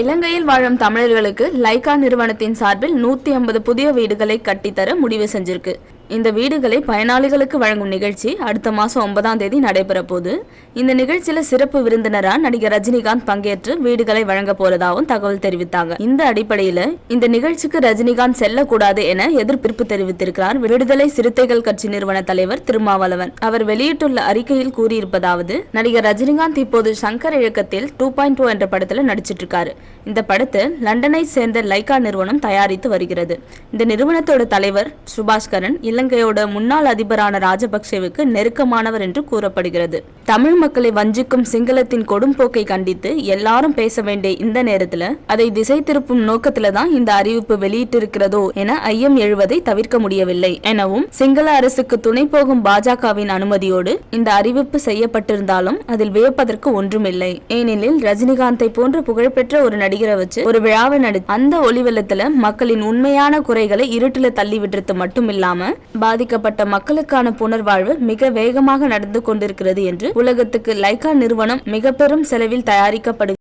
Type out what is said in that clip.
இலங்கையில் வாழும் தமிழர்களுக்கு லைகா நிறுவனத்தின் சார்பில் நூத்தி ஐம்பது புதிய வீடுகளை கட்டித்தர முடிவு செஞ்சிருக்கு. இந்த வீடுகளை பயனாளிகளுக்கு வழங்கும் நிகழ்ச்சி அடுத்த மாசம் ஒன்பதாம் தேதி நடைபெற போது இந்த நிகழ்ச்சியில சிறப்பு விருந்தினரா நடிகர் ரஜினிகாந்த் பங்கேற்று வீடுகளை வழங்க போறதாகவும் தகவல் தெரிவித்தாங்க. இந்த அடிப்படையில இந்த நிகழ்ச்சிக்கு ரஜினிகாந்த் செல்லக்கூடாது என எதிர்ப்பு தெரிவித்திருக்கிறார். விடுதலை சிறுத்தைகள் கட்சி நிறுவன தலைவர் திருமாவளவன். அவர் வெளியிட்டுள்ள அறிக்கையில் கூறியிருப்பதாவது நடிகர் ரஜினிகாந்த் இப்போது சங்கர் இயக்கத்தில் டூ பாயிண்ட் டூ என்ற படத்துல நடிச்சிட்டு இருக்காரு இந்த படத்தை லண்டனை சேர்ந்த லைகா நிறுவனம் தயாரித்து வருகிறது. இந்த நிறுவனத்தோட தலைவர் சுபாஷ்கரன் இலங்கையோட முன்னாள் அதிபரான ராஜபக்சேவுக்கு நெருக்கமானவர் என்று கூறப்படுகிறது. தமிழ் மக்களை வஞ்சிக்கும் சிங்களத்தின் கொடும்போக்கை கண்டித்து எல்லாரும் பேச வேண்டிய இந்த நேரத்துல அதை திசை திருப்பும் நோக்கத்துல தான் இந்த அறிவிப்பு வெளியிட்டிருக்கிறதோ என ஐயம் எழுவதை தவிர்க்க முடியவில்லை. எனவும் சிங்கள அரசுக்கு துணை போகும் பாஜகவின் அனுமதியோடு இந்த அறிவிப்பு செய்யப்பட்டிருந்தாலும் அதில் வியப்பதற்கு ஒன்றுமில்லை. ஏனெனில் ரஜினிகாந்தை போன்ற புகழ்பெற்ற ஒரு நடிகரை வச்சு ஒரு விழாவை நடி அந்த ஒளிவெள்ளத்துல மக்களின் உண்மையான குறைகளை இருட்டுல தள்ளி விடுறது மட்டுமில்லாம பாதிக்கப்பட்ட மக்களுக்கான புனர்வாழ்வு மிக வேகமாக நடந்து கொண்டிருக்கிறது என்று உலகத்துக்கு லைகா நிறுவனம் மிக பெரும் செலவில் தயாரிக்கப்படுகிறது.